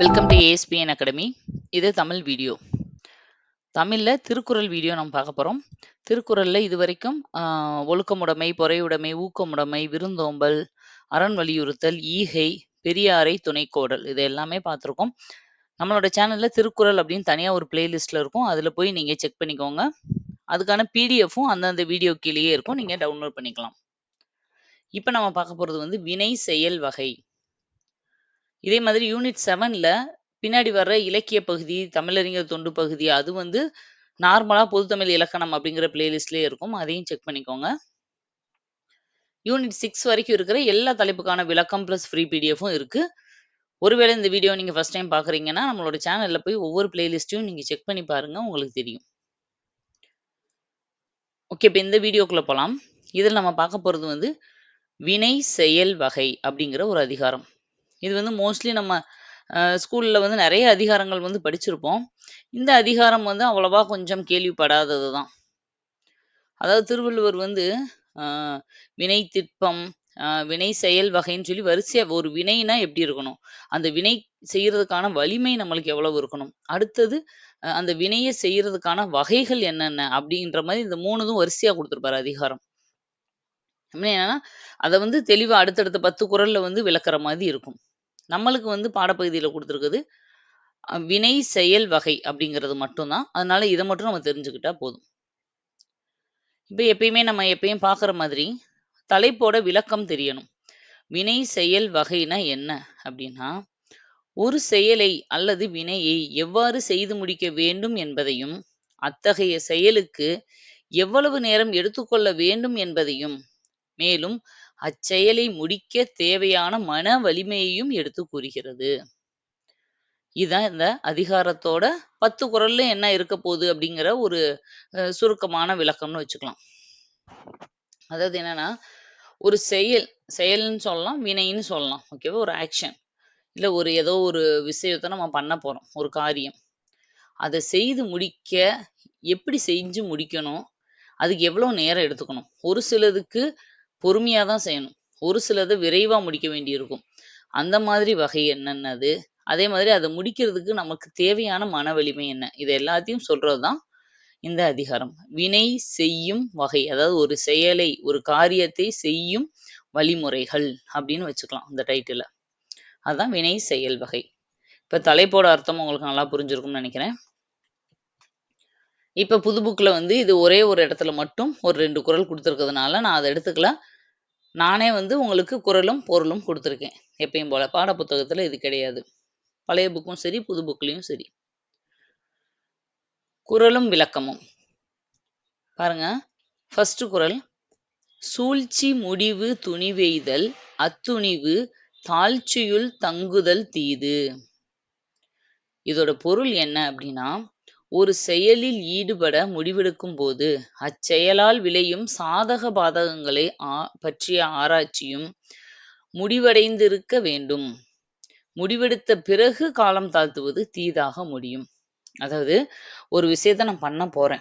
Welcome to ASPN academy இது Tamil video. தமிழில் Thirukkural video நம்ம பார்க்க போகிறோம் திருக்குறளில் இது வரைக்கும் ஒழுக்கமுடைமை பொறையுடைமை ஊக்கமுடைமை விருந்தோம்பல் அரண் வலியுறுத்தல் ஈகை பெரியாரை துணைக்கோடல் இது எல்லாமே பார்த்துருக்கோம். நம்மளோட சேனலில் திருக்குறள் அப்படின்னு தனியாக ஒரு பிளேலிஸ்ட்ல இருக்கும். அதில் போய் நீங்கள் செக் பண்ணிக்கோங்க. அதுக்கான பிடிஎஃப்பும் அந்தந்த வீடியோ கீழேயே இருக்கும். நீங்கள் டவுன்லோட் பண்ணிக்கலாம். இப்போ நம்ம பார்க்க போகிறது வந்து வினை செயல் வகை. இதே மாதிரி யூனிட் செவன்ல பின்னாடி வர்ற இலக்கிய பகுதி தமிழறிஞர் தொண்டு பகுதி அது வந்து நார்மலாக பொதுத்தமிழ் இலக்கணம் அப்படிங்கிற பிளேலிஸ்ட்லேயே இருக்கும். அதையும் செக் பண்ணிக்கோங்க. யூனிட் சிக்ஸ் வரைக்கும் இருக்கிற எல்லா தலைப்புக்கான விளக்கம் ப்ளஸ் ஃப்ரீ பிடிஎஃபும் இருக்குது ஒருவேளை இந்த வீடியோ நீங்கள் ஃபர்ஸ்ட் டைம் பார்க்குறீங்கன்னா நம்மளோட சேனலில் போய் ஒவ்வொரு பிளேலிஸ்ட்டையும் நீங்கள் செக் பண்ணி பாருங்கள் உங்களுக்கு தெரியும். ஓகே இப்போ இந்த வீடியோக்குள்ளே போகலாம் இதில் நம்ம பார்க்க போகிறது வந்து வினை செயல் வகை அப்படிங்கிற ஒரு அதிகாரம். இது வந்து மோஸ்ட்லி நம்ம ஸ்கூலில் வந்து நிறைய அதிகாரங்கள் வந்து படிச்சிருப்போம். இந்த அதிகாரம் வந்து அவ்வளவா கொஞ்சம் கேள்விப்படாதது தான் அதாவது திருவள்ளுவர் வந்து வினை திட்பம் வினை செயல் வகைன்னு சொல்லி வரிசையாக ஒரு வினைனா எப்படி இருக்கணும்? அந்த வினை செய்யறதுக்கான வலிமை நம்மளுக்கு எவ்வளவு இருக்கணும்? அடுத்தது அந்த வினையை செய்யறதுக்கான வகைகள் என்னென்ன? அப்படின்ற மாதிரி இந்த மூணுதும் வரிசையா கொடுத்துருப்பாரு அதிகாரம். என்னன்னா அதை வந்து தெளிவாக அடுத்தடுத்த பத்து குறள்ல வந்து விளக்குற மாதிரி இருக்கும். நம்மளுக்கு வந்து பாடப்பகுதியில் கொடுத்துருக்குது வினை செயல் வகை அப்படிங்கிறது மட்டும்தான். அதனால இதை மட்டும் நம்ம தெரிஞ்சுக்கிட்டா போதும். இப்போ எப்பயுமே நம்ம எப்பயும் பார்க்குற மாதிரி தலைப்போட விளக்கம் தெரியணும். வினை செயல் வகைனா என்ன அப்படின்னா ஒரு செயலை அல்லது வினையை எவ்வாறு செய்து முடிக்க வேண்டும் என்பதையும் அத்தகைய செயலுக்கு எவ்வளவு நேரம் எடுத்துக்கொள்ள வேண்டும் என்பதையும் மேலும் அச்செயலை முடிக்க தேவையான மன வலிமையையும் எடுத்து கூறுகிறது. இதான் இந்த அதிகாரத்தோட பத்து குரல்ல என்ன இருக்க போகுது அப்படிங்கிற ஒரு சுருக்கமான விளக்கம்னு வச்சுக்கலாம். அதாவது என்னன்னா ஒரு செயல் செயல்னு சொல்லலாம் வினைன்னு சொல்லலாம். ஓகேவா ஒரு ஆக்ஷன் இல்ல ஒரு ஏதோ ஒரு விஷயத்தை நம்ம பண்ண போறோம் ஒரு காரியம். அதை செய்து முடிக்க எப்படி செஞ்சு முடிக்கணும்? அதுக்கு எவ்வளவு நேரம் எடுத்துக்கணும்? ஒரு சிலதுக்கு பொறுமையாக தான் செய்யணும். ஒரு சிலது விரைவாக முடிக்க வேண்டியிருக்கும். அந்த மாதிரி வகை என்னென்னது? அதே மாதிரி அதை முடிக்கிறதுக்கு நமக்கு தேவையான மன வலிமை என்ன? இது எல்லாத்தையும் சொல்றதுதான் இந்த அதிகாரம். வினை செய்யும் வகை அதாவது ஒரு செயலை ஒரு காரியத்தை செய்யும் வழிமுறைகள் அப்படின்னு வச்சுக்கலாம் இந்த டைட்டில் அதுதான் வினை செயல் வகை. இப்போ தலைப்போட அர்த்தம் உங்களுக்கு நல்லா புரிஞ்சிருக்கும்னு நினைக்கிறேன். இப்போ புது புக்கில் வந்து இது ஒரே ஒரு இடத்துல மட்டும் ஒரு ரெண்டு குரல் கொடுத்துருக்கிறதுனால நான் அதை எடுத்துக்கல. நானே வந்து உங்களுக்கு குரலும் பொருளும் கொடுத்துருக்கேன். எப்பயும் போல் பாட புத்தகத்தில் இது கிடையாது. பழைய புக்கும் சரி புது புக்லேயும் சரி. குரலும் விளக்கமும். பாருங்க. ஃபர்ஸ்ட் குறள் சூழ்ச்சி முடிவு துணிவெய்தல் அத்துணிவு தாழ்ச்சியுள் தங்குதல் தீது. இதோட பொருள் என்ன அப்படின்னா ஒரு செயலில் ஈடுபட முடிவெடுக்கும் போது அச்செயலால் விளையும் சாதக பாதகங்களை ஆ- பற்றிய ஆராய்ச்சியும் முடிவடைந்திருக்க வேண்டும். முடிவெடுத்த பிறகு காலம் தாழ்த்துவது தீதாக முடியும். அதாவது ஒரு விஷயத்த நான் பண்ண போறேன்.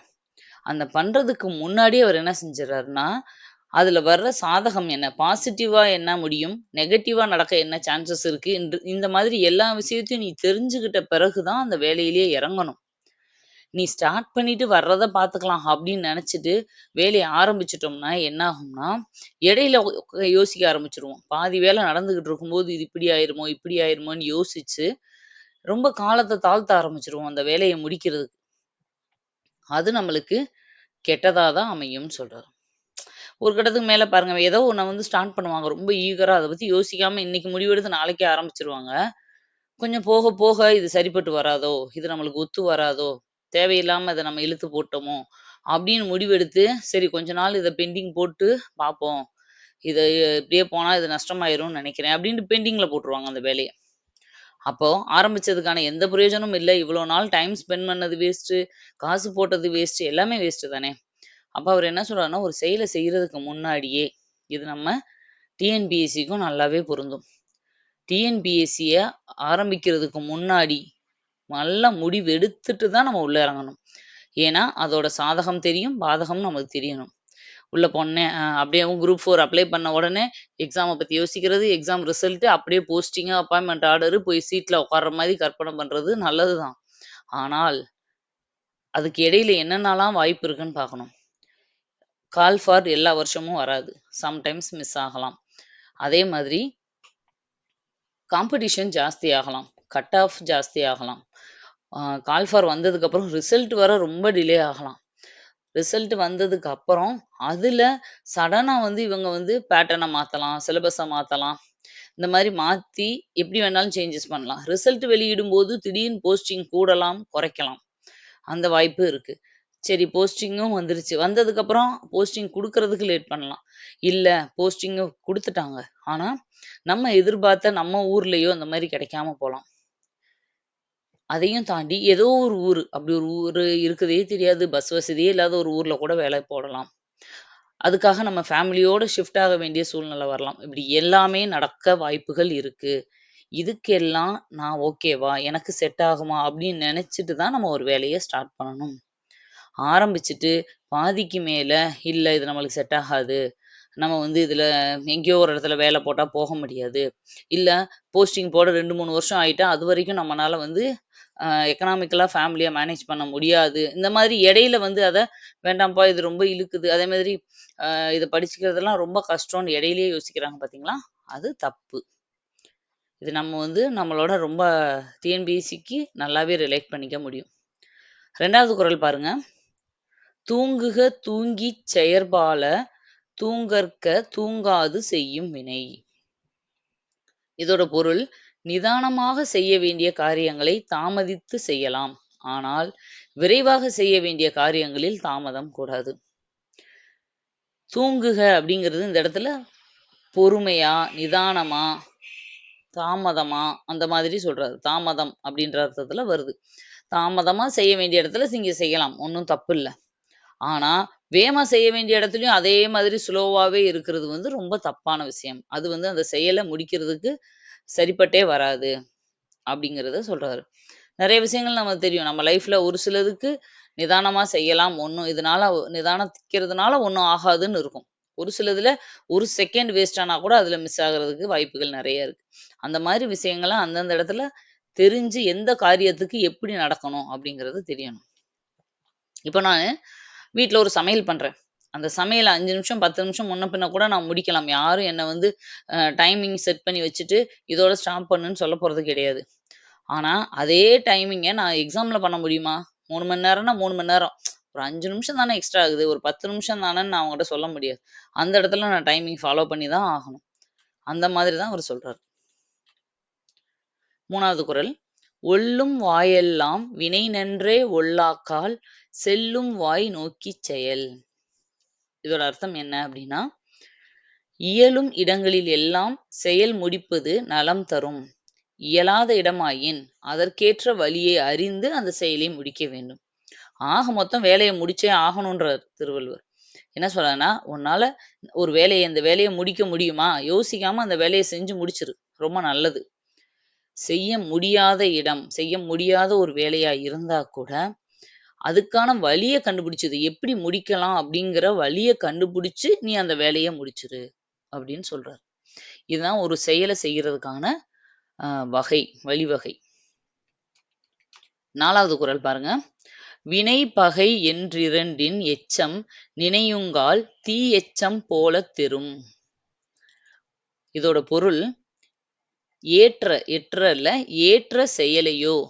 அந்த பண்றதுக்கு முன்னாடி அவர் என்ன செஞ்சிடறாருன்னா அதுல வர்ற சாதகம் என்ன? பாசிட்டிவா என்ன முடியும்? நெகட்டிவா நடக்க என்ன சான்சஸ் இருக்கு? என்று- இந்த மாதிரி எல்லா விஷயத்தையும் நீ தெரிஞ்சுக்கிட்ட பிறகுதான் அந்த வேலையிலேயே இறங்கணும். நீ ஸ்டார்ட் பண்ணிட்டு வர்றதை பார்த்துக்கலாம் அப்படின்னு நினைச்சிட்டு வேலையை ஆரம்பிச்சிட்டோம்னா என்ன ஆகும்னா இடையில யோசிக்க ஆரம்பிச்சிருவோம். பாதி வேலை நடந்துகிட்டு இருக்கும்போது இது இப்படி ஆயிருமோ இப்படி ஆயிருமோன்னு யோசிச்சு ரொம்ப காலத்தை தாழ்த்த ஆரம்பிச்சிருவோம் அந்த வேலையை முடிக்கிறதுக்கு. அது நம்மளுக்கு கெட்டதா தான் அமையும்னு சொல்றாரு. ஒரு கட்டத்துக்கு மேலே பாருங்க ஏதோ ஒண்ண வந்து ஸ்டார்ட் பண்ணுவாங்க. ரொம்ப ஈகரா அதை பத்தி யோசிக்காம இன்னைக்கு முடிவெடுத்து நாளைக்கே ஆரம்பிச்சிருவாங்க. கொஞ்சம் போக போக இது சரிப்பட்டு வராதோ இது நம்மளுக்கு ஒத்து வராதோ தேவையில்லாம இதை நம்ம இழுத்து போட்டோமோ அப்படின்னு முடிவெடுத்து சரி கொஞ்ச நாள் இதை பெண்டிங் போட்டு பார்ப்போம் இதை இப்படியே போனா இது நஷ்டமாயிரும்னு நினைக்கிறேன் அப்படின்ட்டு பெண்டிங்கில் போட்டுருவாங்க அந்த வேலையை. அப்போ ஆரம்பிச்சதுக்கான எந்த பிரயோஜனமும் இல்லை. இவ்வளவு நாள் டைம் ஸ்பெண்ட் பண்ணது வேஸ்ட் காசு போட்டது வேஸ்ட் எல்லாமே வேஸ்ட் தானே. அப்போ அவர் என்ன சொல்றாருன்னா ஒரு செயலை செய்யறதுக்கு முன்னாடியே இது நம்ம டிஎன்பிஎஸ்சிக்கும் நல்லாவே பொருந்தும். டிஎன்பிஎஸ்சிய ஆரம்பிக்கிறதுக்கு முன்னாடி நல்ல முடிவு எடுத்துட்டு தான் நம்ம உள்ள இறங்கணும் ஏன்னா அதோட சாதகம் தெரியும் பாதகம் நமக்கு தெரியணும் உள்ள போனேன் அப்படியே குரூப் ஃபோர் அப்ளை பண்ண உடனே எக்ஸாமை பத்தி யோசிக்கிறது, எக்ஸாம் ரிசல்ட் அப்படியே போஸ்டிங், அப்பாயின்மெண்ட் ஆர்டர் போய் சீட்ல உட்கார்ற மாதிரி கற்பனை பண்றது நல்லது தான். ஆனால் அதுக்கு இடையில என்னென்னலாம் வாய்ப்பு இருக்குன்னு பார்க்கணும். கால் ஃபார் எல்லா வருஷமும் வராது. சம்டைம்ஸ் மிஸ் ஆகலாம். அதே மாதிரி காம்படிஷன் ஜாஸ்தி ஆகலாம். கட் ஆஃப் ஜாஸ்தி ஆகலாம். கால் ஃபார் வந்ததுக்கப்புறம் ரிசல்ட் வர ரொம்ப டிலே ஆகலாம். ரிசல்ட் வந்ததுக்கு அப்புறம், அதில் சடனாக வந்து இவங்க வந்து பேட்டர்னை மாத்தலாம், சிலபஸை மாத்தலாம். இந்த மாதிரி மாற்றி எப்படி வேணாலும் சேஞ்சஸ் பண்ணலாம். ரிசல்ட் வெளியிடும்போது திடீர்னு போஸ்டிங் கூடலாம், குறைக்கலாம். அந்த வாய்ப்பு இருக்கு. சரி போஸ்டிங்கும் வந்துருச்சு. வந்ததுக்கப்புறம் போஸ்டிங் கொடுக்கறதுக்கு லேட் பண்ணலாம். இல்லை போஸ்டிங்கும் கொடுத்துட்டாங்க ஆனா, நம்ம எதிர்பார்த்த நம்ம ஊர்லேயோ அந்த மாதிரி கிடைக்காம போலாம். அதையும் தாண்டி ஏதோ ஒரு ஊரு, அப்படி ஒரு ஊரு இருக்குதே தெரியாது. பஸ் வசதியே இல்லாத ஒரு ஊர்ல கூட வேலை போடலாம். அதுக்காக நம்ம ஃபேமிலியோட ஷிஃப்ட் ஆக வேண்டிய சூழ்நிலை வரலாம். இப்படி எல்லாமே நடக்க வாய்ப்புகள் இருக்கு. இதுக்கெல்லாம் நான் ஓகேவா? எனக்கு செட் ஆகுமா? அப்படின்னு நினைச்சுட்டு தான் நம்ம ஒரு வேலைய ஸ்டார்ட் பண்ணணும். ஆரம்பிச்சுட்டு பாதிக்கு மேல, இல்ல இது நம்மளுக்கு செட் ஆகாது. நம்ம வந்து இதுல எங்கேயோ ஒரு இடத்துல வேலை போட்டா போக முடியாது. இல்ல போஸ்டிங் போட 2, 3 வருஷம் ஆயிட்டா, அதுவரைக்கும் நம்மனால வந்து எக்கனாமிக்கலாக எக்கனாமிக்கலா மேனேஜ் பண்ண முடியாது. இந்த மாதிரி இடையில வந்து அதை வேண்டாம்ப்பா இது ரொம்ப இழுக்குது. அதே மாதிரி இதை படிச்சுக்கிறதெல்லாம் ரொம்ப கஷ்டம்னு இடையிலேயே யோசிக்கிறாங்க பார்த்தீங்களா? அது தப்பு. இது நம்ம வந்து நம்மளோட ரொம்ப டிஎன்பிஎஸ்சிக்கு நல்லாவே ரிலேட் பண்ணிக்க முடியும். ரெண்டாவது குரல் பாருங்க. "தூங்குக தூங்கி செயற்பால, தூங்கற்க தூங்காது செய்யும் வினை." இதோட பொருள், நிதானமாக செய்ய வேண்டிய காரியங்களை தாமதித்து செய்யலாம். ஆனால், விரைவாக செய்ய வேண்டிய காரியங்களில் தாமதம் கூடாது. தூங்குக அப்படிங்கிறது இந்த இடத்துல பொறுமையா, நிதானமா, தாமதமா அந்த மாதிரி சொல்றாரு. தாமதம் அப்படின்ற அர்த்தத்துல வருது. தாமதமா செய்ய வேண்டிய இடத்துல நீங்க செய்யலாம். ஒண்ணும் தப்பில்ல. ஆனா, வேகமா செய்ய வேண்டிய இடத்துலயும் அதே மாதிரி ஸ்லோவாவே இருக்கிறது வந்து ரொம்ப தப்பான விஷயம். அது வந்து அந்த செயல முடிக்கிறதுக்கு சரிப்பட்டே வராது. அப்படிங்கிறத சொல்றாரு. நிறைய விஷயங்கள் நமக்கு தெரியும். நம்ம லைஃப்ல ஒரு சிலதுக்கு நிதானமா செய்யலாம். ஒன்றும் இதனால நிதானிக்கிறதுனால ஒன்றும் ஆகாதுன்னு இருக்கும். ஒரு சிலதுல ஒரு செகண்ட் வேஸ்ட் ஆனா கூட அதுல மிஸ் ஆகுறதுக்கு வாய்ப்புகள் நிறைய இருக்கு. அந்த மாதிரி விஷயங்கள்லாம் அந்தந்த இடத்துல தெரிஞ்சு எந்த காரியத்துக்கு எப்படி நடக்கணும் அப்படிங்கிறது தெரியணும். இப்போ நான் வீட்டில் ஒரு சமையல் பண்றேன். அந்த சமையல அஞ்சு நிமிஷம், 10 நிமிஷம் முன்ன பின்ன கூட நான் முடிக்கலாம். யாரும் என்னை வந்து டைமிங் செட் பண்ணி வச்சுட்டு, இதோட ஸ்டாப் பண்ணுன்னு சொல்ல போகிறது கிடையாது. ஆனால் அதே டைமிங்கை நான் எக்ஸாமில் பண்ண முடியுமா? மூணு மணி நேரம்னா மூணு மணி நேரம். ஒரு அஞ்சு நிமிஷம் தானே எக்ஸ்ட்ரா ஆகுது. ஒரு 10 நிமிஷம் தானேன்னு நான் அவங்ககிட்ட சொல்ல முடியாது. அந்த இடத்துல நான் டைமிங் ஃபாலோ பண்ணி தான் ஆகணும். அந்த மாதிரி தான் அவரு சொல்றாரு. 3வது குறள். "ஒல்லும் வாயெல்லாம் வினை நன்றே ஒல்லாக்கால், செல்லும் வாய் நோக்கிச் செயல்." இதோட அர்த்தம் என்ன அப்படின்னா, இயலும் இடங்களில் எல்லாம் செயல் முடிப்பது நலம் தரும். இயலாத இடமாயின், அதற்கேற்ற வழியை அறிந்து அந்த செயலை முடிக்க வேண்டும். ஆக மொத்தம் வேலையை முடிச்சே ஆகணுன்றாரு திருவள்ளுவர். என்ன சொல்றாருன்னா, "உன்னால ஒரு வேலையை இந்த வேலையை முடிக்க முடியுமா? யோசிக்காம அந்த வேலையை செஞ்சு முடிச்சிரு. ரொம்ப நல்லது." செய்ய முடியாத இடம், செய்ய முடியாத ஒரு வேலையா இருந்தா கூட, அதுக்கான வழியை கண்டுபிடிச்சது. எப்படி முடிக்கலாம் அப்படிங்கிற வழியை கண்டுபிடிச்சு, நீ அந்த வேலையை முடிச்சிரு. அப்படின்னு சொல்றாரு. இதுதான் ஒரு செயலை செய்யறதுக்கான வகை, வழிவகை. நாலாவது குரல் பாருங்க. "வினை பகை என்றிரண்டின் எச்சம் நினையுங்கால் தீ எச்சம் போலத் தெரும் இதோட பொருள், ஏற்ற எற்ற இல்ல, ஏற்ற செயலையோ,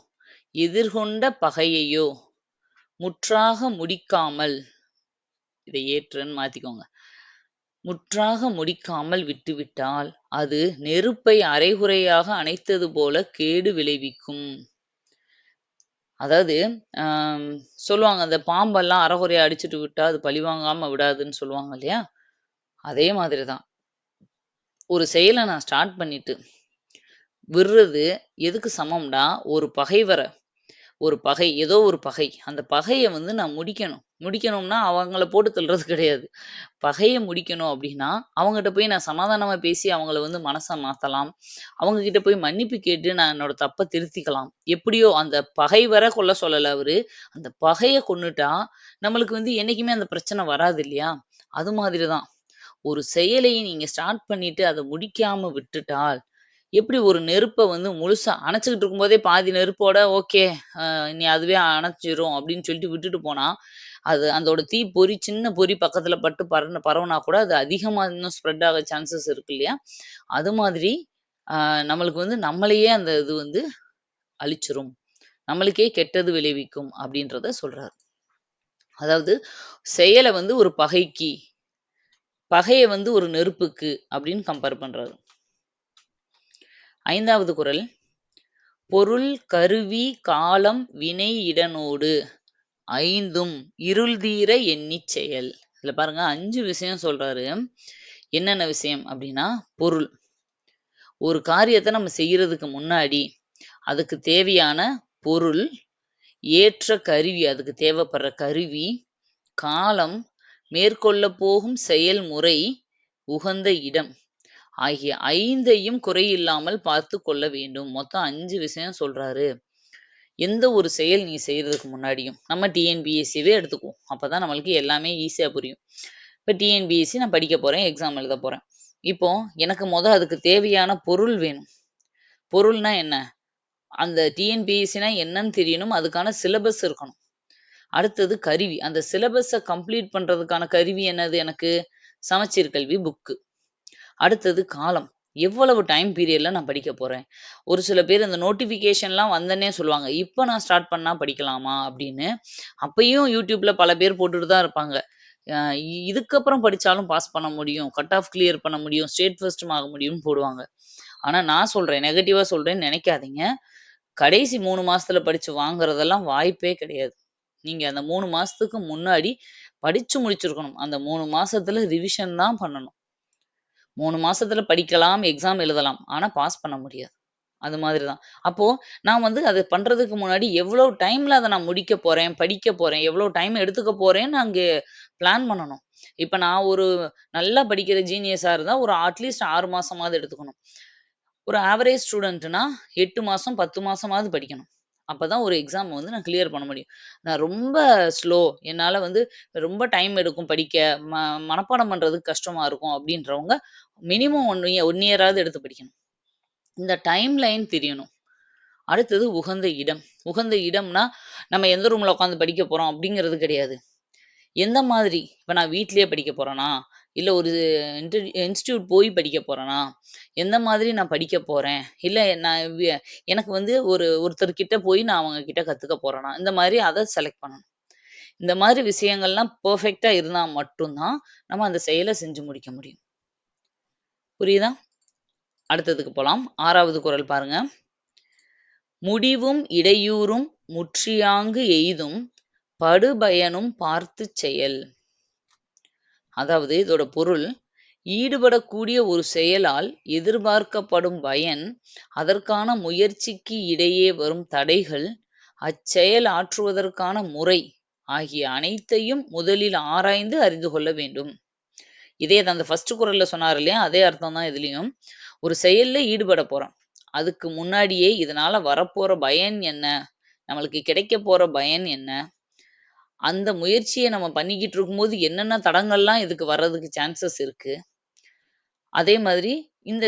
எதிர்கொண்ட பகையையோ முற்றாக முடிக்காமல் இதை ஏற்றுன்னு மாத்திக்கோங்க. முற்றாக முடிக்காமல் விட்டுவிட்டால், அது நெருப்பை அரைகுறையாக அணைத்தது போல கேடு விளைவிக்கும். அதாவது சொல்லுவாங்க, அந்த பாம்பெல்லாம் அரைகுறையா அடிச்சுட்டு விட்டா, அது பழிவாங்காம விடாதுன்னு சொல்லுவாங்க இல்லையா? அதே மாதிரி தான். ஒரு செயலை நான் ஸ்டார்ட் பண்ணிட்டு, விடுறது எதுக்கு சமம்னா, ஒரு பகைவரை ஒரு பகை ஏதோ ஒரு பகை. அந்த பகையை வந்து நான் முடிக்கணும். முடிக்கணும்னா அவங்கள போட்டு தள்ளுறது கிடையாது. பகைய முடிக்கணும் அப்படின்னா, அவங்ககிட்ட போய் நான் சமாதானமா பேசி அவங்கள வந்து மனச மாத்தலாம். அவங்க கிட்ட போய் மன்னிப்பு கேட்டு நான் என்னோட தப்பை திருத்திக்கலாம். எப்படியோ அந்த பகை வர கொல்ல சொல்லலை அவரு. அந்த பகையை கொன்னுட்டா, நம்மளுக்கு வந்து என்னைக்குமே அந்த பிரச்சனை வராது இல்லையா? அது மாதிரி தான். ஒரு செயலையை நீங்க ஸ்டார்ட் பண்ணிட்டு அதை முடிக்காம விட்டுட்டால், எப்படி ஒரு நெருப்ப வந்து முழுசா அணைச்சுக்கிட்டு இருக்கும்போதே பாதி நெருப்போட ஓகே நீ அதுவே அணைச்சிரும் அப்படின்னு சொல்லிட்டு விட்டுட்டு போனா, அது அதோட தீ பொறி சின்ன பொறி பக்கத்துல பட்டு பறந்து பரவுனா கூட அது அதிகமா இன்னும் ஸ்ப்ரெட் ஆக சான்சஸ் இருக்கு இல்லையா? அது மாதிரி நம்மளுக்கு வந்து நம்மளையே அந்த இது வந்து அழிச்சிரும். நம்மளுக்கே கெட்டது விளைவிக்கும் அப்படின்றத சொல்றாரு. அதாவது செயலை வந்து ஒரு பகைக்கு, பகையை வந்து ஒரு நெருப்புக்கு அப்படின்னு கம்பேர் பண்றாரு. ஐந்தாவது குறள். பொருள், கருவி, காலம், வினை, இடனோடு ஐந்தும் இருள் தீர எண்ணிச் செயல். இதுல பாருங்க அஞ்சு விஷயம் சொல்றாரு. என்னென்ன விஷயம் அப்படின்னா, பொருள். ஒரு காரியத்தை நம்ம செய்யறதுக்கு முன்னாடி, அதுக்கு தேவையான பொருள், ஏற்ற கருவி, அதுக்கு தேவைப்படுற கருவி, காலம், மேற்கொள்ளப் போகும் செயல்முறை, உகந்த இடம் ஆகிய ஐந்தையும் குறையில்லாமல் பார்த்து கொள்ள வேண்டும். மொத்தம் அஞ்சு விஷயம் சொல்றாரு. எந்த ஒரு செயல் நீ செய்யறதுக்கு முன்னாடியும், நம்ம டிஎன்பிஎஸ்சிவே எடுத்துக்குவோம். அப்பதான் நம்மளுக்கு எல்லாமே ஈஸியா புரியும். இப்போ டிஎன்பிஎஸ்சி நான் படிக்க போறேன், எக்ஸாம் எழுத போறேன். இப்போ எனக்கு மொதல் அதுக்கு தேவையான பொருள் வேணும். பொருள்னா என்ன? அந்த டிஎன்பிஎஸ்சினா என்னன்னு தெரியணும். அதுக்கான சிலபஸ் இருக்கணும். அடுத்தது கருவி. அந்த சிலபஸை கம்ப்ளீட் பண்றதுக்கான கருவி என்னது எனக்கு? சமச்சீர் கல்வி புக்கு. அடுத்தது காலம். எவ்வளவு டைம் பீரியட்ல நான் படிக்க போறேன்? ஒரு சில பேர் இந்த நோட்டிஃபிகேஷன்லாம் வந்தோனே சொல்லுவாங்க. இப்போ நான் ஸ்டார்ட் பண்ணா படிக்கலாமா? அப்படின்னு. அப்பயும் யூடியூப்பில் பல பேர் போட்டுட்டு தான் இருப்பாங்க. இதுக்கப்புறம் படித்தாலும் பாஸ் பண்ண முடியும். கட் ஆஃப் கிளியர் பண்ண முடியும். ஸ்டேட் ஃபர்ஸ்ட்டும் ஆக முடியும்னு போடுவாங்க. ஆனால் நான் சொல்கிறேன் நெகட்டிவாக சொல்கிறேன்னு நினைக்காதீங்க கடைசி மூணு மாதத்தில் படித்து வாங்குறதெல்லாம் வாய்ப்பே கிடையாது. நீங்கள் அந்த மூணு மாதத்துக்கு முன்னாடி படித்து முடிச்சிருக்கணும். அந்த மூணு மாதத்தில் ரிவிஷன் தான் பண்ணணும். மூணு மாசத்துல படிக்கலாம், எக்ஸாம் எழுதலாம். ஆனா பாஸ் பண்ண முடியாது. அது மாதிரி தான். அப்போ நான் வந்து அது பண்றதுக்கு முன்னாடி எவ்வளோ டைம்ல அதை நான் முடிக்க போறேன், படிக்க போறேன், எவ்வளோ டைம் எடுத்துக்க போறேன்னு அங்கே பிளான் பண்ணணும். இப்ப நான் ஒரு நல்லா படிக்கிற ஜீனியஸா இருந்தா ஒரு அட்லீஸ்ட் ஆறு மாசமாவது எடுத்துக்கணும். ஒரு ஆவரேஜ் ஸ்டூடெண்ட்னா எட்டு மாசம், 10 மாசமாவது படிக்கணும். அப்பதான் ஒரு எக்ஸாம் வந்து நான் கிளியர் பண்ண முடியும். நான் ரொம்ப ஸ்லோ. என்னால வந்து ரொம்ப டைம் எடுக்கும் படிக்க. ம மனப்பாடம் பண்றதுக்கு கஷ்டமா இருக்கும் அப்படின்றவங்க மினிமம் ஒன் இயர் ஒன் இயராவது எடுத்து படிக்கணும். இந்த டைம் லைன் தெரியணும். அடுத்தது உகந்த இடம். உகந்த இடம்னா, நம்ம எந்த ரூம்ல உட்காந்து படிக்க போறோம் அப்படிங்கிறது கிடையாது. எந்த மாதிரி? இப்ப நான் வீட்லேயே படிக்க போகிறேன்னா இல்ல ஒரு இன்டர் இன்ஸ்டியூட் போய் படிக்க போறேனா? எந்த மாதிரி நான் படிக்க போறேன்? இல்ல நான் எனக்கு வந்து ஒரு ஒருத்தர் கிட்ட போய் நான் அவங்க கிட்ட கத்துக்க போறேனா? இந்த மாதிரி அதை செலக்ட் பண்ணணும். இந்த மாதிரி விஷயங்கள்லாம் பெர்ஃபெக்ட்டா இருந்தா மட்டும் தான், நம்ம அந்த செயலை செஞ்சு முடிக்க முடியும். புரியுதா? அடுத்ததுக்கு போலாம். ஆறாவது குரல் பாருங்க. முடிவும் இடையூறும் முற்றியாங்கு எய்தும் படுபயனும் பார்த்து செயல். அதாவது இதோட பொருள், ஈடுபடக்கூடிய ஒரு செயலால் எதிர்பார்க்கப்படும் பயன், அதற்கான முயற்சிக்கு இடையே வரும் தடைகள், அச்செயல் ஆற்றுவதற்கான முறை ஆகிய அனைத்தையும் முதலில் ஆராய்ந்து அறிந்து கொள்ள வேண்டும். இதே தான் அந்த ஃபர்ஸ்ட் குரல்ல சொன்னார் இல்லையா? அதே அர்த்தம் தான் இதுலயும். ஒரு செயல்ல ஈடுபட போறோம். அதுக்கு முன்னாடியே இதனால வரப்போற பயன் என்ன? நம்மளுக்கு கிடைக்க போற பயன் என்ன? அந்த முயற்சியை நம்ம பண்ணிக்கிட்டு இருக்கும்போது என்னென்ன தடங்கள்லாம் இதுக்கு வர்றதுக்கு சான்சஸ் இருக்கு? அதே மாதிரி இந்த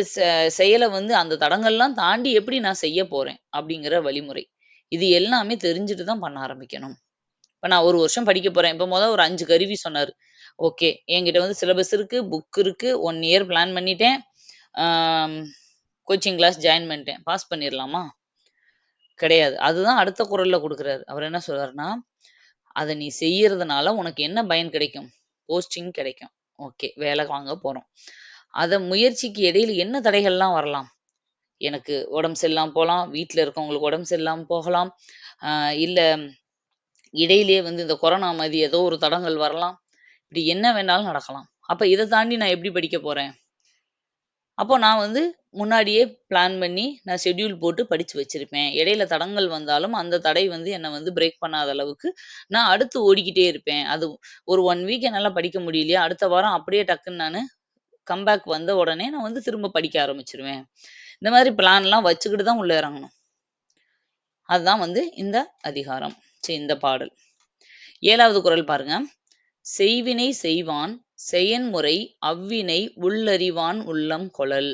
செ வந்து அந்த தடங்கள்லாம் தாண்டி எப்படி நான் செய்ய போறேன்? அப்படிங்கிற வழிமுறை. இது எல்லாமே தெரிஞ்சுட்டு தான் பண்ண ஆரம்பிக்கணும். இப்போ நான் ஒரு வருஷம் படிக்க போறேன். இப்போ முதல் ஒரு அஞ்சு கருவி சொன்னார் ஓகே. என்கிட்ட வந்து சிலபஸ் இருக்கு, புக் இருக்கு, ஒன் இயர் பிளான் பண்ணிட்டேன். கோச்சிங் கிளாஸ் ஜாயின் பண்ணிட்டேன். பாஸ் பண்ணிடலாமா கிடையாது. அதுதான் அடுத்த குரல்ல கொடுக்குறாரு அவர் என்ன சொல்றாருன்னா, அத நீ செய்யறதுனால உனக்கு என்ன பயன் கிடைக்கும்? போஸ்டிங் கிடைக்கும். ஓகே. வேலை வாங்க போறோம். அத முயற்சிக்கு இடையில என்ன தடைகள்லாம் வரலாம்? எனக்கு உடம்பு சரியில்லாம போகலாம் வீட்டில் இருக்கவங்களுக்கு உடம்பு சரியில்லாம போகலாம். இல்லை இல்ல இடையிலேயே வந்து இந்த கொரோனா மாதிரி ஏதோ ஒரு தடங்கல் வரலாம். இப்படி என்ன வேணாலும் நடக்கலாம். அப்ப இத தாண்டி நான் எப்படி படிக்க போறேன்? அப்போ நான் வந்து முன்னாடியே பிளான் பண்ணி நான் ஷெட்யூல் போட்டு படிச்சு வச்சிருப்பேன். இடையில தடங்கல் வந்தாலும் அந்த தடை வந்து என்ன வந்து பிரேக் பண்ணாத அளவுக்கு நான் அடுத்து ஓடிக்கிட்டே இருப்பேன். அது ஒரு 1 வீக் என்னால படிக்க முடியலையா, அடுத்த வாரம் அப்படியே டக்குன்னு நானு கம்பேக் வந்த உடனே நான் வந்து திரும்ப படிக்க ஆரம்பிச்சுருவேன். இந்த மாதிரி பிளான்லாம் வச்சுக்கிட்டு தான் உள்ள இறங்கணும். அதுதான் வந்து இந்த அதிகாரம். ச்சீ இந்த பாடல். 7வது குறள் பாருங்க. செய்வினை செய்வான் செயன்முறை அவ்வினை உள்ளறிவான் உள்ளம் கொளல்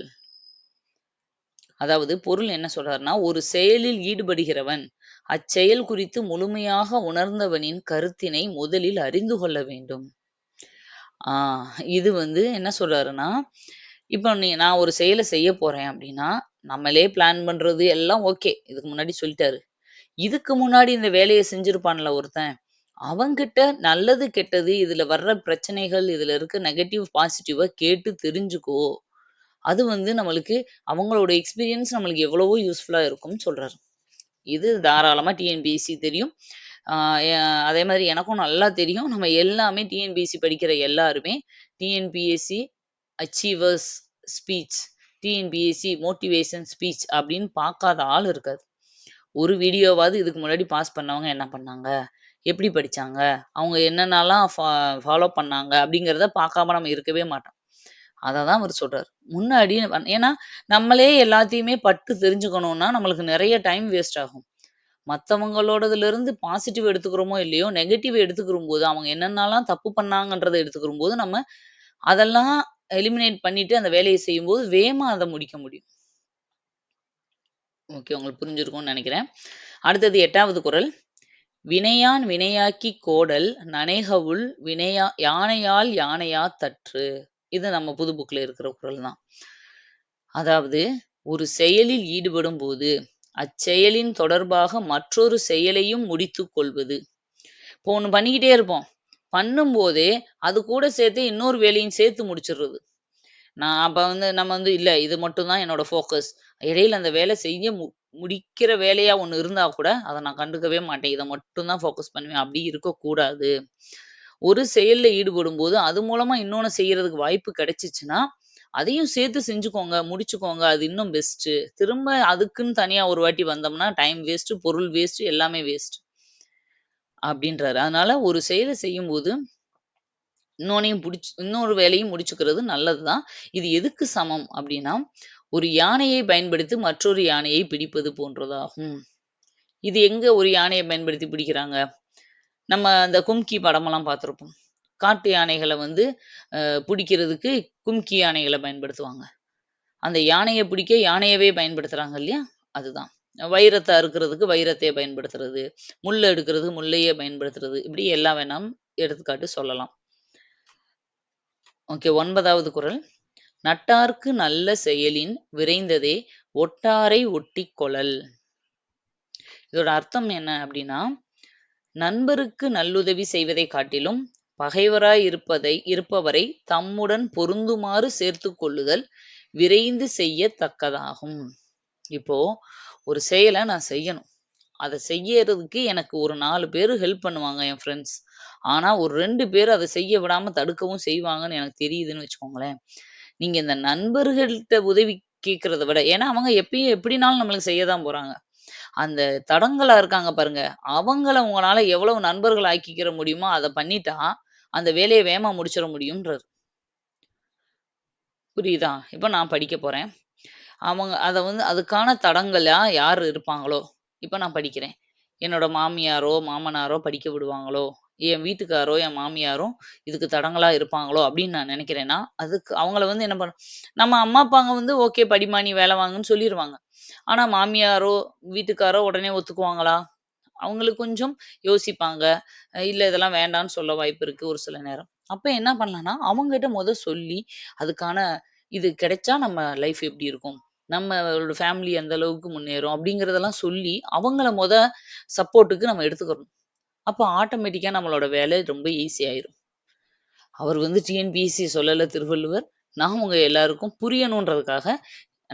அதாவது பொருள் என்ன சொல்றாருன்னா ஒரு செயலில் ஈடுபடுகிறவன் அச்செயல் குறித்து முழுமையாக உணர்ந்தவனின் கருத்தினை முதலில் அறிந்து கொள்ள வேண்டும். ஆஹ் இது வந்து என்ன சொல்றாருன்னா இப்போ நீ நான் ஒரு செயலை செய்ய போறேன் அப்படின்னா நம்மளே பிளான் பண்றது எல்லாம் ஓகே இதுக்கு முன்னாடி சொல்லிட்டாரு. இதுக்கு முன்னாடி இந்த வேலையை செஞ்சிருப்பான்ல ஒருத்தன். அவங்கிட்ட நல்லது கெட்டது இதுல வர்ற பிரச்சனைகள் இதுல இருக்க நெகட்டிவ் பாசிட்டிவா கேட்டு தெரிஞ்சுக்கோ. அது வந்து நம்மளுக்கு அவங்களோட எக்ஸ்பீரியன்ஸ் நம்மளுக்கு எவ்வளவோ யூஸ்ஃபுல்லா இருக்கும்னு சொல்றாரு. இது தாராளமா டிஎன்பிஎஸ்சி தெரியும். அதே மாதிரி எனக்கும் நல்லா தெரியும். நம்ம எல்லாமே டிஎன்பிஎஸ்சி படிக்கிற எல்லாருமே TNPSC achievers speech TNPSC motivation speech அப்படின்னு பார்க்காத ஆள் இருக்காது. ஒரு வீடியோவாவது இதுக்கு முன்னாடி பாஸ் பண்ணவங்க என்ன பண்ணாங்க? எப்படி படிச்சாங்க? அவங்க என்னென்னலாம் ஃபாலோ பண்ணாங்க? அப்படிங்கிறத பார்க்காம நம்ம இருக்கவே மாட்டோம். அதை தான் அவர் சொல்றாரு. முன்னாடி ஏன்னா நம்மளே எல்லாத்தையுமே பட்டு தெரிஞ்சுக்கணும்னா நம்மளுக்கு நிறைய டைம் வேஸ்ட் ஆகும். மற்றவங்களோடதுலேருந்து பாசிட்டிவ் எடுத்துக்கிறோமோ இல்லையோ நெகட்டிவ் எடுத்துக்கிற போது அவங்க என்னென்னலாம் தப்பு பண்ணாங்கன்றதை எடுத்துக்கிற போது நம்ம அதெல்லாம் எலிமினேட் பண்ணிட்டு அந்த வேலையை செய்யும்போது வேகமா அதை முடிக்க முடியும். ஓகே உங்களுக்கு புரிஞ்சிருக்கும்னு நினைக்கிறேன். அடுத்தது எட்டாவது குறள் வினையான் வினையாக்கி கோடல் நனைகவுள் வினையா யானையால் யானையா தற்று. இது நம்ம புது புக்ல இருக்கிற குரல் தான். அதாவது ஒரு செயலில் ஈடுபடும் போது அச்செயலின் தொடர்பாக மற்றொரு செயலையும் முடித்து கொள்வது. இப்போ ஒன்று பண்ணிக்கிட்டே இருப்போம். பண்ணும்போதே அது கூட சேர்த்து இன்னொரு வேலையும் சேர்த்து முடிச்சிடுறது. நான் அப்ப வந்து நம்ம வந்து இல்ல இது மட்டும் தான் என்னோட ஃபோக்கஸ் இடையில அந்த வேலை செய்ய மு முடிக்கிற வேலையா ஒன்று இருந்தா கூட அதை நான் கண்டுக்கவே மாட்டேன். இதை மட்டும் தான் ஃபோக்கஸ் பண்ணுவேன். அப்படி இருக்கக்கூடாது. ஒரு செயல்ல ஈடுபடும் போது அது மூலமா இன்னொன்னு செய்யறதுக்கு வாய்ப்பு கிடைச்சிச்சுன்னா அதையும் சேர்த்து செஞ்சுக்கோங்க முடிச்சுக்கோங்க. அது இன்னும் பெஸ்ட் திரும்ப அதுக்குன்னு தனியா ஒரு வாட்டி வந்தோம்னா டைம் வேஸ்ட் பொருள் வேஸ்ட் எல்லாமே வேஸ்ட் அப்படின்றாரு. அதனால ஒரு செயலை செய்யும்போது இன்னொன்னையும் பிடிச்சி இன்னொரு வேலையும் முடிச்சுக்கிறது நல்லதுதான். இது எதுக்கு சமம் அப்படின்னா ஒரு யானையை பயன்படுத்தி மற்றொரு யானையை பிடிப்பது போன்றதாகும். இது எங்க ஒரு யானையை பயன்படுத்தி பிடிக்கிறாங்க? நம்ம அந்த கும்கி படமெல்லாம் பார்த்திருப்போம். காட்டு யானைகளை வந்து பிடிக்கிறதுக்கு கும்கி யானைகளை பயன்படுத்துவாங்க. அந்த யானையை பிடிக்க யானையவே பயன்படுத்துறாங்க இல்லையா? அதுதான். வைரத்தை அறுக்கிறதுக்கு வைரத்தையே பயன்படுத்துறது முள்ளை எடுக்கிறதுக்கு முள்ளையே பயன்படுத்துறது இப்படி எல்லாம் வேணாம் எடுத்துக்காட்டு சொல்லலாம். ஓகே ஒன்பதாவது குரல். நட்டார்க்கு நல்ல செயலின் விரைந்ததே ஒட்டாரை ஒட்டிக் கொளல். இதோட அர்த்தம் என்ன அப்படின்னா நண்பருக்கு நல்லுதவி செய்வதை காட்டிலும் பகைவராய் இருப்பதை இருப்பவரை தம்முடன் பொருந்துமாறு சேர்த்து கொள்ளுதல் விரைந்து செய்யத்தக்கதாகும் இப்போ ஒரு செயலை நான் செய்யணும். அதை செய்யறதுக்கு எனக்கு ஒரு நாலு பேர் ஹெல்ப் பண்ணுவாங்க என் ஃப்ரெண்ட்ஸ் ஆனா ஒரு ரெண்டு பேர் அதை செய்ய விடாம தடுக்கவும் செய்வாங்கன்னு எனக்கு தெரியுதுன்னு வச்சுக்கோங்களேன். நீங்க இந்த நண்பர்கள்ட்ட உதவி கேட்கறத விட ஏன்னா அவங்க எப்பயும் எப்படினாலும் நம்மளுக்கு செய்ய தான் போறாங்க. அந்த தடங்களா இருக்காங்க பாருங்க. அவங்கள உங்களால எவ்வளவு நண்பர்கள் ஆக்கிக்கிற முடியுமோ அதை பண்ணிட்டா அந்த வேலையை வேகமா முடிச்சிட முடியும்ன்றாரு. புரியுதா? இப்ப நான் படிக்க போறேன். அவங்க அத வந்து அதுக்கான தடங்களா யார் இருப்பாங்களோ? இப்ப நான் படிக்கிறேன். என்னோட மாமியாரோ மாமனாரோ படிக்க விடுவாங்களோ? என் வீட்டுக்காரோ என் மாமியாரோ இதுக்கு தடங்களா இருப்பாங்களோ அப்படின்னு நான் நினைக்கிறேன்னா அதுக்கு அவங்கள வந்து என்ன பண்ண நம்ம அம்மா அப்பாங்க வந்து ஓகே படிமா நீ வேலை வாங்குன்னு சொல்லிடுவாங்க ஆனா மாமியாரோ வீட்டுக்காரோ உடனே ஒத்துக்குவாங்களா? அவங்களுக்கு கொஞ்சம் யோசிப்பாங்க. அஹ் இல்ல இதெல்லாம் வேண்டாம்னு சொல்ல வாய்ப்பு இருக்கு ஒரு சில நேரம். அப்ப என்ன பண்ணலாம்னா அவங்ககிட்ட முத சொல்லி அதுக்கான இது கிடைச்சா நம்ம லைஃப் எப்படி இருக்கும்? நம்மளோட ஃபேமிலி எந்த அளவுக்கு முன்னேறும் அப்படிங்கறதெல்லாம் சொல்லி அவங்கள முத சப்போர்ட்டுக்கு நம்ம எடுத்துக்கணும். அப்போ ஆட்டோமேட்டிக்காக நம்மளோட வேலை ரொம்ப ஈஸி ஆயிரும். அவர் வந்து டிஎன்பிஎஸ்சி சொல்லலை திருவள்ளுவர். நான் உங்கள் எல்லாருக்கும் புரியணுன்றதுக்காக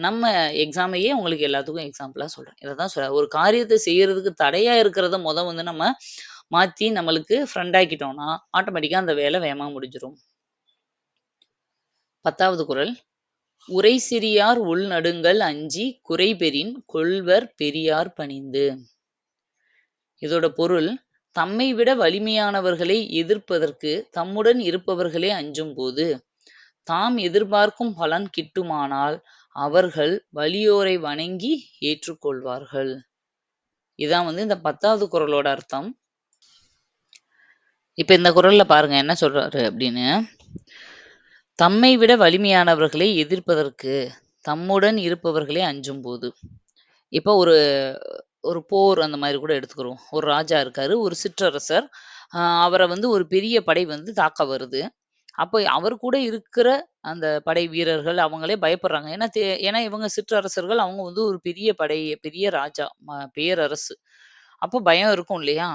நம்ம எக்ஸாமையே உங்களுக்கு எல்லாத்துக்கும் எக்ஸாம்பிளாக சொல்கிறேன் இதை தான் சொல்றேன். ஒரு காரியத்தை செய்கிறதுக்கு தடையாக இருக்கிறத மொதல் வந்து நம்ம மாற்றி நம்மளுக்கு ஃப்ரெண்ட் ஆக்கிட்டோம்னா ஆட்டோமேட்டிக்காக அந்த வேலை வேகமாக முடிஞ்சிடும் பத்தாவது குரல். உரை சிறியார் உள்நடுங்கள் அஞ்சி குறைபெறின் கொள்வர் பெரியார் பணிந்து. இதோட பொருள் தம்மை விட வலிமையானவர்களை எதிர்ப்பதற்கு தம்முடன் இருப்பவர்களே அஞ்சும் போது தாம் எதிர்பார்க்கும் பலன் கிட்டுமானால் அவர்கள் வலியோரை வணங்கி ஏற்றுக்கொள்வார்கள். இதான் வந்து இந்த பத்தாவது குறளோட அர்த்தம். இப்ப இந்த குரல்ல பாருங்க என்ன சொல்றாரு அப்படின்னு. தம்மை விட வலிமையானவர்களை எதிர்ப்பதற்கு தம்முடன் இருப்பவர்களே அஞ்சும் போது இப்போ ஒரு ஒரு போர் அந்த மாதிரி கூட எடுத்துக்கிறோம் ஒரு ராஜா இருக்காரு, ஒரு சிற்றரசர். அவரை வந்து ஒரு பெரிய படை வந்து தாக்க வருது. அப்போ அவர் கூட இருக்கிற அந்த படை வீரர்கள் அவங்களே பயப்படுறாங்க. ஏன்னா ஏன்னா இவங்க சிற்றரசர்கள், அவங்க வந்து ஒரு பெரிய படை, பெரிய ராஜா, ம பேரரசு. அப்போ பயம் இருக்கும் இல்லையா?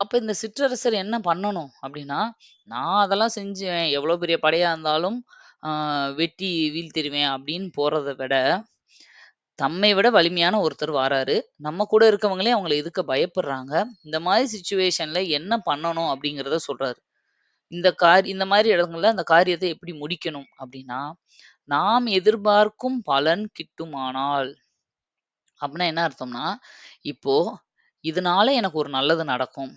அப்போ இந்த சிற்றரசர் என்ன பண்ணணும் அப்படின்னா நான் அதெல்லாம் செஞ்சேன். எவ்வளோ பெரிய படையாக இருந்தாலும் வெட்டி வீழ்த்திடுவேன் அப்படின்னு போகிறத விட, தம்மை விட வலிமையான ஒருத்தர் வாராரு. நம்ம கூட இருக்கவங்களே அவங்கள எதிர்க்க பயப்படுறாங்க. இந்த மாரி சிச்சுவேஷன்ல என்ன பண்ணணும் அப்படிங்கிறத சொல்றாரு. இந்த கார் இந்த மாரி இடங்கள்ல அந்த காரியத்தை எப்படி முடிக்கணும் அப்படின்னா நாம் எதிர்பார்க்கும் பலன் கிட்டுமானால் அப்படின்னா என்ன அர்த்தம்னா, இப்போ இதனால எனக்கு ஒரு நல்லது நடக்கும்.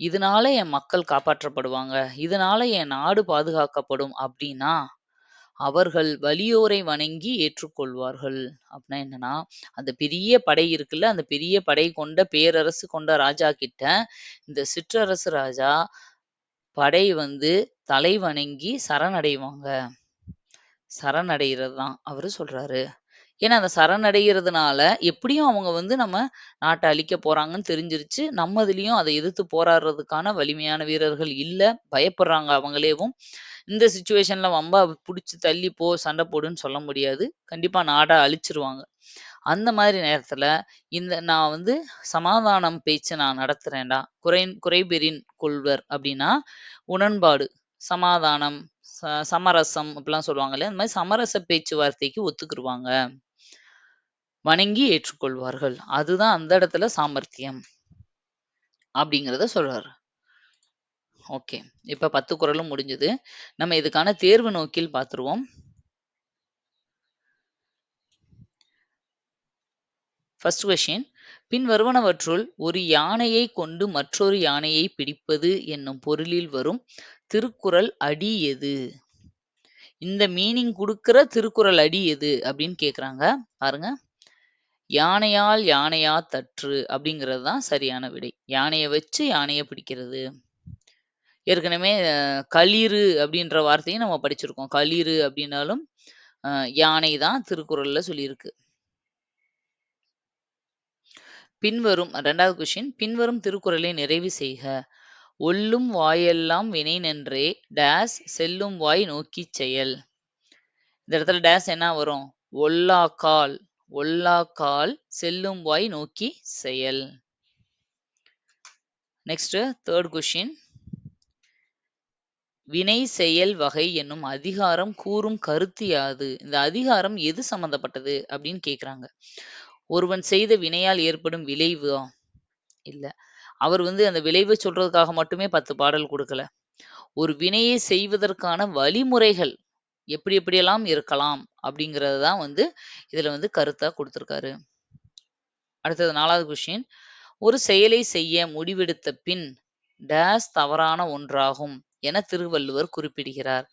இதனால என் மக்கள் காப்பாற்றப்படுவாங்க. இதனால என் நாடு பாதுகாக்கப்படும் அப்படின்னா அவர்கள் வலியோரை வணங்கி ஏற்றுக்கொள்வார்கள். அப்படின்னா என்னன்னா, அந்த பெரிய படை இருக்குல்ல, அந்த பெரிய படை கொண்ட பேரரசு கொண்ட ராஜா கிட்ட, இந்த சிற்றரசு ராஜா படை வந்து தலை வணங்கி சரணடைவாங்க. சரணடைகிறது தான் அவரு சொல்றாரு. ஏன்னா அந்த சரணடைகிறதுனால, எப்படியும் அவங்க வந்து நம்ம நாட்டை அழிக்க போறாங்கன்னு தெரிஞ்சிருச்சு. நம்ம இதுலயும் அதை எதிர்த்து போராடுறதுக்கான வலிமையான வீரர்கள் இல்ல. பயப்படுறாங்க அவங்களேவும். இந்த சுச்சுவேஷனில் வம்பா பிடிச்சி தள்ளி போ, சண்டை போடுன்னு சொல்ல முடியாது. கண்டிப்பா நாட அழிச்சிருவாங்க அந்த மாதிரி நேரத்துல, இந்த நான் வந்து சமாதானம் பேச்சு நான் நடத்துறேன்டா. குறை குறைபெறின் கொள்வர் அப்படின்னா உடன்பாடு, சமாதானம், ச சமரசம் அப்படிலாம் சொல்லுவாங்க இல்லையா? அந்த மாதிரி சமரச பேச்சுவார்த்தைக்கு ஒத்துக்குருவாங்க. வணங்கி ஏற்றுக்கொள்வார்கள். அதுதான் அந்த இடத்துல சாமர்த்தியம். அப்படிங்கிறத சொல்றாரு. ஓகே. இப்போ பத்து குறளும் முடிஞ்சது. நம்ம இதுக்கான தேர்வு நோக்கில் பார்த்துருவோம். ஃபர்ஸ்ட் பின் பின்வருவனவற்றுள் ஒரு யானையை கொண்டு மற்றொரு யானையை பிடிப்பது என்னும் பொருளில் வரும் திருக்குறள் அடி எது? இந்த மீனிங் கொடுக்கிற திருக்குறள் அடி எது? அப்படின்னு கேட்குறாங்க. பாருங்க. யானையால் யானையா தற்று அப்படிங்கிறது தான் சரியான விடை. யானையை வச்சு யானையை பிடிக்கிறது. ஏற்கனவே களிறு அப்படின்ற வார்த்தையும் நம்ம படிச்சிருக்கோம். களிறு அப்படின்னாலும் யானை தான் திருக்குறள்ல சொல்லியிருக்கு. பின்வரும் ரெண்டாவது கொஷின் பின்வரும் திருக்குறளை நிறைவு செய்க. ஒல்லும் வாயெல்லாம் வினை நின்றே டேஸ் செல்லும் வாய் நோக்கிச் செயல். இந்த இடத்துல டேஸ் என்ன வரும்? ஒல்லாக்கால் ஒல்லாக்கால் செல்லும் வாய் நோக்கி செயல். நெக்ஸ்ட் தேர்ட் கொஷின் வினை செயல் வகை என்னும் அதிகாரம் கூறும் கருத்து யாது? இந்த அதிகாரம் எது சம்பந்தப்பட்டது அப்படின்னு கேட்குறாங்க. ஒருவன் செய்த வினையால் ஏற்படும் விளைவு இல்ல. அவர் வந்து அந்த விளைவு சொல்றதுக்காக மட்டுமே 10 பாடல் கொடுக்கல ஒரு வினையை செய்வதற்கான வழிமுறைகள் எப்படி எப்படியெல்லாம் இருக்கலாம்? அப்படிங்கிறது தான் வந்து இதுல வந்து கருத்தா கொடுத்துருக்காரு அடுத்தது நாலாவது கொஸ்டின். ஒரு செயலை செய்ய முடிவெடுத்த பின் டேஸ் தவறான ஒன்றாகும் என திருவள்ளுவர் குறிப்பிடுகிறார்.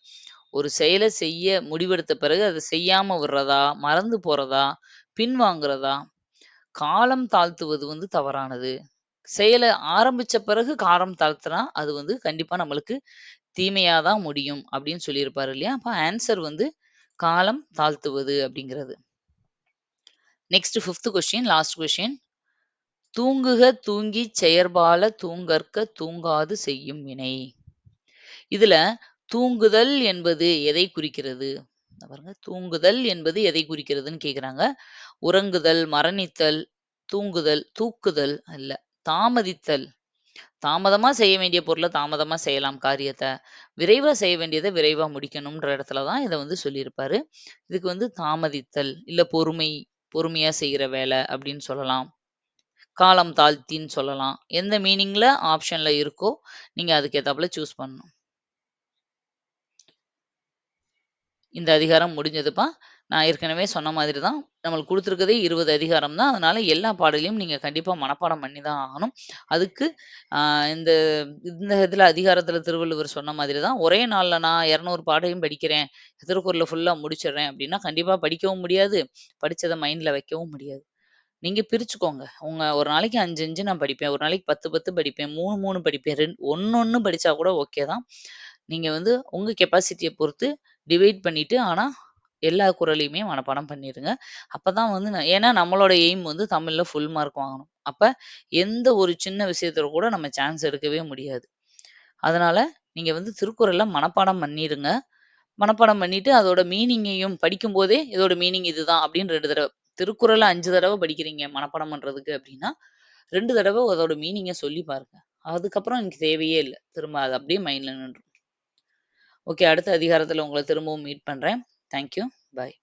ஒரு செயலை செய்ய முடிவெடுத்த பிறகு அதை செய்யாம விடுறதா? மறந்து போறதா? பின்வாங்குறதா? காலம் தாழ்த்துவது வந்து தவறானது. செயலை ஆரம்பிச்ச பிறகு காலம் தாழ்த்துனா, அது வந்து கண்டிப்பா நம்மளுக்கு தீமையா தான் முடியும் அப்படின்னு சொல்லியிருப்பாரு இல்லையா? அப்ப ஆன்சர் வந்து காலம் தாழ்த்துவது அப்படிங்கிறது next fifth question last question. தூங்குக தூங்கிச் செயற்பால தூங்கற்க தூங்காது செய்யும் வினை. இதுல தூங்குதல் என்பது எதை குறிக்கிறது? பாருங்க. தூங்குதல் என்பது எதை குறிக்கிறதுன்னு கேட்குறாங்க. உறங்குதல், மரணித்தல், தூங்குதல், தூக்குதல் இல்ல. தாமதித்தல். தாமதமா செய்ய வேண்டிய பொருள தாமதமா செய்யலாம் காரியத்த. விரைவா செய்ய வேண்டியத விரைவா முடிக்கணும்ன்ற இடத்துல தான் இத வந்து சொல்லியிருப்பாரு. இதுக்கு வந்து தாமதித்தல், இல்ல பொறுமை, பொறுமையா செய்கிற வேலை அப்படின்னு சொல்லலாம். காலம் தாழ்த்தின்னு சொல்லலாம். எந்த மீனிங்ல ஆப்ஷன்ல இருக்கோ, நீங்க அதுக்கு ஏத்தாப்புல சூஸ் பண்ணணும். இந்த அதிகாரம் முடிஞ்சதுப்பா. நான் ஏற்கனவே சொன்ன மாதிரி தான். நம்மளுக்கு கொடுத்துருக்கதே இருபது அதிகாரம் தான். அதனால எல்லா பாடலையும் நீங்கள் கண்டிப்பாக மனப்பாடம் பண்ணி தான் ஆகணும். அதுக்கு இந்த இந்த இதில் அதிகாரத்தில் திருவள்ளுவர் சொன்ன மாதிரி தான். ஒரே நாளில் நான் 200 பாடையும் படிக்கிறேன். திருக்குறளை ஃபுல்லாக முடிச்சிடுறேன் அப்படின்னா கண்டிப்பாக படிக்கவும் முடியாது. படித்ததை மைண்டில் வைக்கவும் முடியாது. நீங்கள் பிரிச்சுக்கோங்க. உங்கள் ஒரு நாளைக்கு 5, 5 நான் படிப்பேன். ஒரு நாளைக்கு 10, 10 படிப்பேன். 3, 3 படிப்பேன். ரெண் 1, 1 படிச்சா கூட ஓகே தான். நீங்கள் வந்து உங்கள் கெப்பாசிட்டியை பொறுத்து டிவைட் பண்ணிட்டு, ஆனா எல்லா குறளையுமே மனப்பாடம் பண்ணிருங்க. அப்பதான் வந்து ந ஏன்னா நம்மளோட எய்ம் வந்து தமிழ்ல ஃபுல் மார்க் வாங்கணும். அப்ப எந்த ஒரு சின்ன விஷயத்துல கூட நம்ம சான்ஸ் எடுக்கவே முடியாது. அதனால நீங்க வந்து திருக்குறள மனப்பாடம் பண்ணிடுங்க மனப்பாடம் பண்ணிட்டு அதோட மீனிங்கையும் படிக்கும்போதே, இதோட மீனிங் இதுதான் அப்படின்னு 2 தடவ திருக்குறள 5 தடவ படிக்கிறீங்க மனப்பாடம் பண்றதுக்கு அப்படின்னா, 2 தடவ அதோட மீனிங்க சொல்லி பாருங்க. அதுக்கப்புறம் எனக்கு தேவையே இல்ல. திரும்ப அது அப்படியே மைண்ட்ல நின்றும். ஓகே. அடுத்த அதிகாரத்துல உங்கள திரும்பவும் மீட் பண்றேன். Thank you. பாய்.